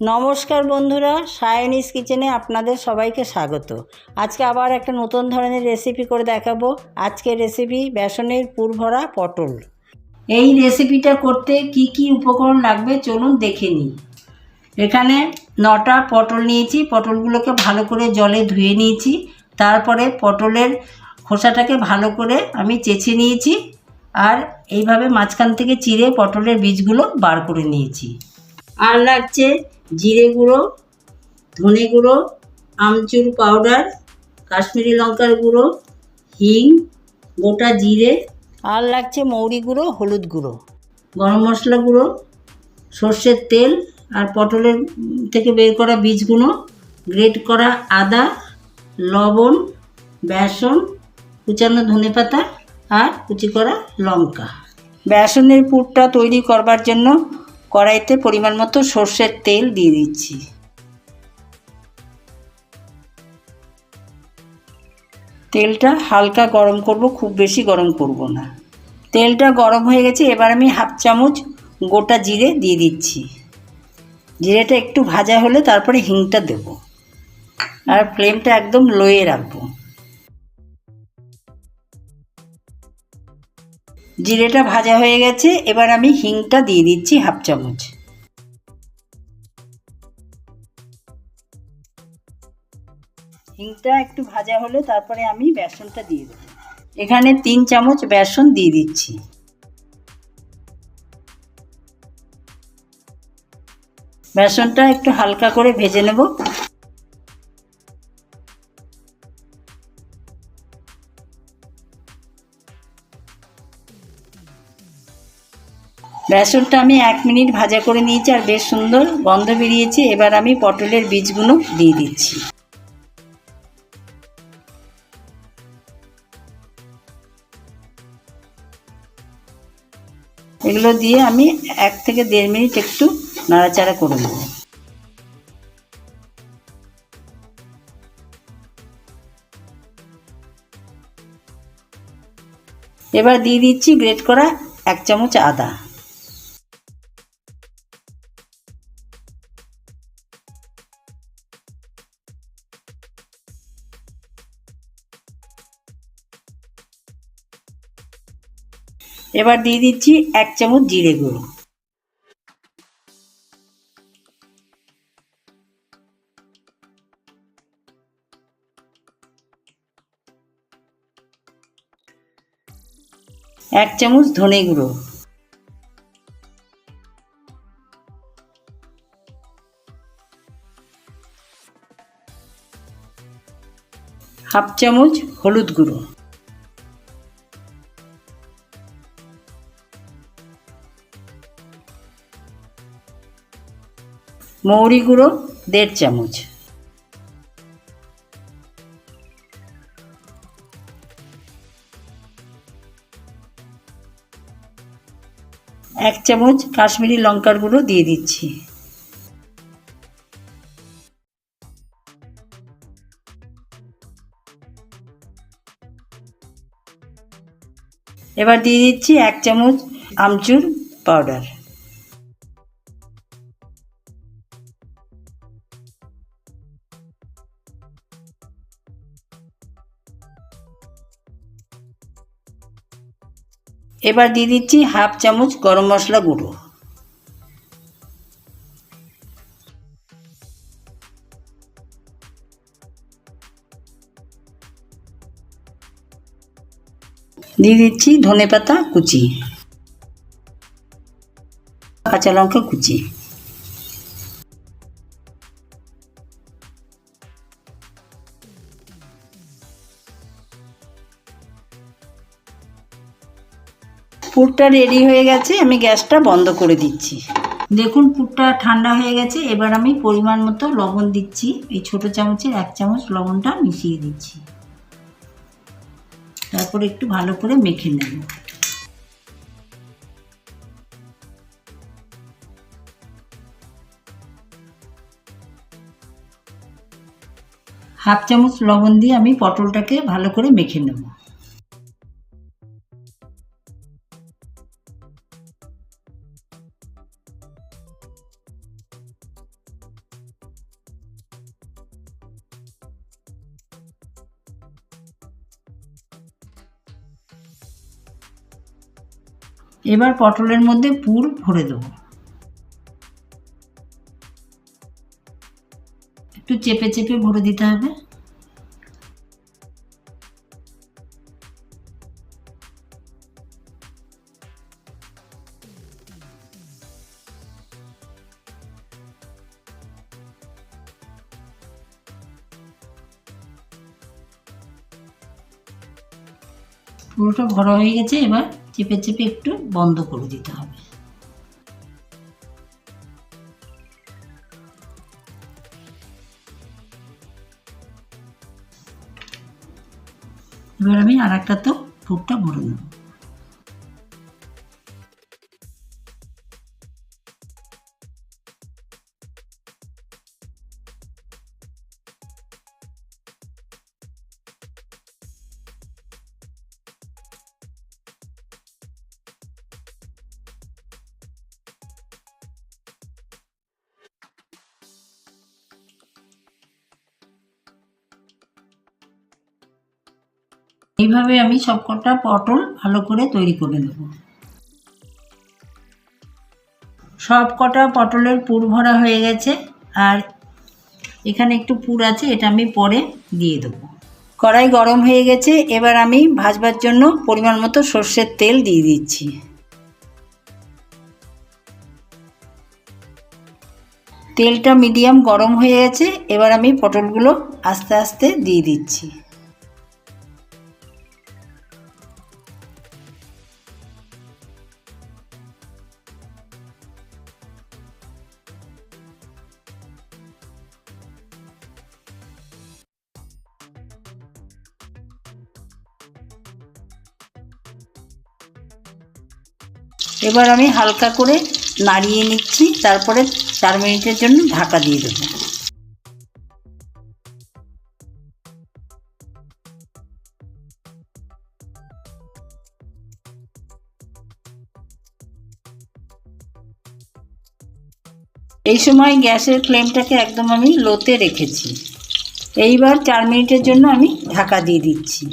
নমস্কার বন্ধুরা, সায়নিস কিচেনে আপনাদের সবাইকে স্বাগত। আজকে আবার একটা নতুন ধরনের রেসিপি করে দেখাবো। আজকের রেসিপি বেসনের পুরভরা পটল। এই রেসিপিটা করতে কি কি উপকরণ লাগবে চলুন দেখে নিই। এখানে নটা পটল নিয়েছি, পটলগুলোকে ভালো করে জলে ধুয়ে নিয়েছি। তারপরে পটলের খোসাটাকে ভালো করে আমি চেঁচে নিয়েছি আর এইভাবে মাঝখান থেকে চিড়ে পটলের বীজগুলো বার করে নিয়েছি। আর লাগছে জিরে গুঁড়ো ধনে গুঁড়ো আমচুর পাউডার কাশ্মীরি লঙ্কার গুঁড়ো হিং গোটা জিরে আর লাগছে মৌরি গুঁড়ো হলুদ গুঁড়ো। গরম মশলা গুঁড়ো সর্ষের তেল আর পটলের থেকে বের করা বীজগুলো গ্রেট করা আদা লবণ বেসন কুচানো ধনে পাতা আর কুচি করা লঙ্কা। বেসনের পুরটা তৈরি করবার জন্য কড়াইতে পরিমাণ মতো সর্ষের তেল দিয়ে দিচ্ছি। তেলটা হালকা গরম করব, খুব বেশি গরম করব না। তেলটা গরম হয়ে গেছে, এবার আমি হাফ চামচ গোটা জিরে দিয়ে দিচ্ছি। জিরেটা একটু ভাজা হলে তারপরে হিংটা দেব। আর ফ্লেমটা একদম লোয়ে রাখব। জিরেটা ভাজা হয়ে গেছে, এবার আমি হিংটা দিয়ে দিচ্ছি হাফ চামচ। হিংটা একটু ভাজা হলে তারপরে আমি বেসনটা দিয়ে দেবো। এখানে তিন চামচ বেসন দিয়ে দিচ্ছি। বেসনটা একটু হালকা করে ভেজে নেব। বেসনটা আমি এক মিনিট ভাজা করে নিয়েছি আর বেশ সুন্দর গন্ধ বেরিয়েছে। এবার আমি পটলের বীজগুলো দিয়ে দিচ্ছি। এগুলো দিয়ে আমি এক থেকে দেড় মিনিট একটু নাড়াচাড়া করে নেব। এবার দিয়ে দিচ্ছি গ্রেট করা এক চামচ আদা। এবার দিয়ে দিচ্ছি এক চামচ জিরে গুঁড়ো। এক চামচ ধনে গুঁড়ো। হাফ চামচ হলুদ গুঁড়ো। মৌরি গুঁড়ো, দেড় চামচ। এক চামচ কাশ্মীরি লঙ্কার গুঁড়ো দিয়ে দিচ্ছি। এবার দিয়ে দিচ্ছি এক চামচ আমচুর পাউডার। এবার দিয়ে দিচ্ছি হাফ চামচ গরম মশলা গুঁড়ো। দিয়ে দিচ্ছি ধনে পাতা কুচি, কাঁচা লঙ্কা কুচি। পুরটা রেডি হয়ে গেছে, আমি গ্যাসটা বন্ধ করে দিচ্ছি। দেখুন, পুরটা ঠান্ডা হয়ে গেছে, এবার আমি পরিমাণ মতো লবণ দিচ্ছি। এই ছোট চামচের এক চামচ লবণটা মিশিয়ে দিচ্ছি। তারপর একটু ভালো করে মেখে নেব। হাফ চামচ লবণ দিয়ে আমি পটলটাকে ভালো করে মেখে নেব। এবার পটলের মধ্যে পুর ভরে দেবো। একটু চেপে চেপে ভরে দিতে হবে। পুরোটা ভরা হয়ে গেছে, এবার চেপে চেপে একটু বন্ধ করে দিতে হবে। এবার আমি আর একটা তো ফুটটা ভরে নেব। এইভাবে আমি সবকটা পটল ভালো করে তৈরি করে নেব। সব কটা পটলের পুর ভরা হয়ে গেছে আর এখানে একটু পুর আছে, এটা আমি পরে দিয়ে দেবো। কড়াই গরম হয়ে গেছে, এবার আমি ভাজবার জন্য পরিমাণ মতো সর্ষের তেল দিয়ে দিচ্ছি। তেলটা মিডিয়াম গরম হয়ে গেছে, এবার আমি পটলগুলো আস্তে আস্তে দিয়ে দিচ্ছি। এবার আমি হালকা করে নাড়িয়ে নিচ্ছি, তারপরে চার মিনিটের জন্য ঢাকা দিয়ে দেবো। এই সময় গ্যাসের ফ্লেমটাকে একদম আমি লোতে রেখেছি। এইবার চার মিনিটের জন্য আমি ঢাকা দিয়ে দিচ্ছি।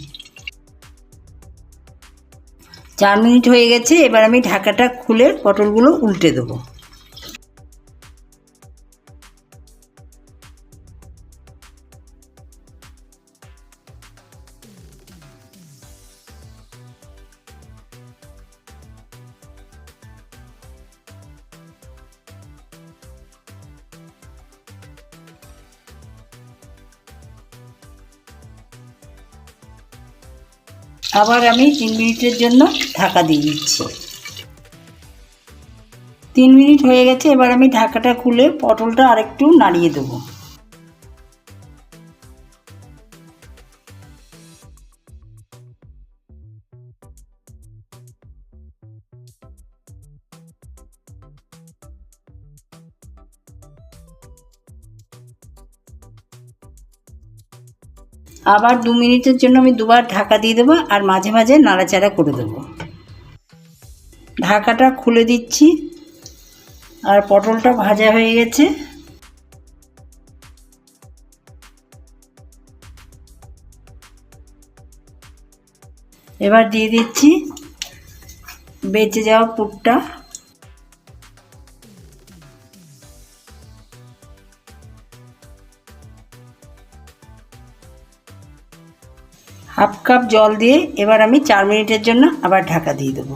চার মিনিট হয়ে গেছে এবার আমি ঢাকাটা খুলে পটলগুলো উল্টে দেবো। আবার আমি তিন মিনিটের জন্য ঢাকা দিয়ে দিচ্ছি। তিন মিনিট হয়ে গেছে, এবার আমি ঢাকাটা খুলে পটলটা আরেকটু নাড়িয়ে দেবো। আবার দু মিনিটের জন্য আমি দুবার ঢাকা দিয়ে দেবো আর মাঝে মাঝে নাড়াচাড়া করে দেবো। ঢাকাটা খুলে দিচ্ছি আর পটলটা ভাজা হয়ে গেছে। এবার দিয়ে দিচ্ছি বেঁচে যাওয়া পুরটা। হাফ কাপ জল দিয়ে এবার আমি চার মিনিটের জন্য আবার ঢাকা দিয়ে দেবো।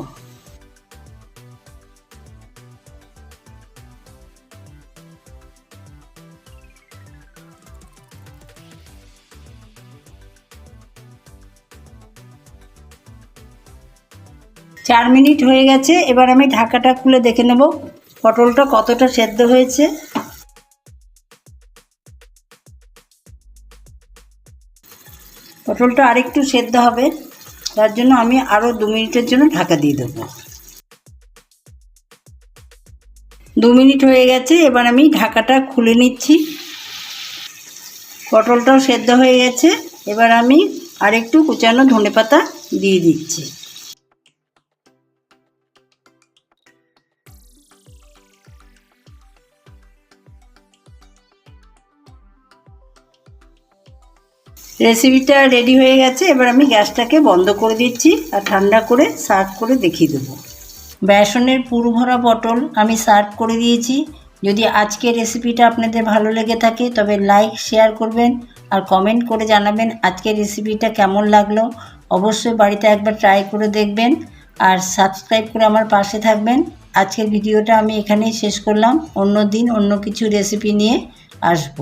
চার মিনিট হয়ে গেছে, এবার আমি ঢাকাটা খুলে দেখে নেব। পটলটা কতটা সেদ্ধ হয়েছে। পটলটা আরেকটু সেদ্ধ হবে, তার জন্য আমি আরও দু মিনিটের জন্য ঢাকা দিয়ে দেবো। দু মিনিট হয়ে গেছে, এবার আমি ঢাকাটা খুলে নিচ্ছি। পটলটাও সেদ্ধ হয়ে গেছে, এবার আমি আরেকটু কুচানো ধনে পাতা দিয়ে দিচ্ছি। রেসিপিটা রেডি হয়ে গেছে, এবার আমি গ্যাসটাকে বন্ধ করে দিচ্ছি আর ঠান্ডা করে সার্ভ করে দেখিয়ে দেবো। বেসনের পুরভরা পটল আমি সার্ভ করে দিয়েছি। যদি আজকের রেসিপিটা আপনাদের ভালো লেগে থাকে, তবে লাইক শেয়ার করবেন আর কমেন্ট করে জানাবেন আজকের রেসিপিটা কেমন লাগল। অবশ্যই বাড়িতে একবার ট্রাই করে দেখবেন আর সাবস্ক্রাইব করে আমার পাশে থাকবেন। আজকের ভিডিওটা আমি এখানেই শেষ করলাম। অন্য দিন অন্য কিছু রেসিপি নিয়ে আসব।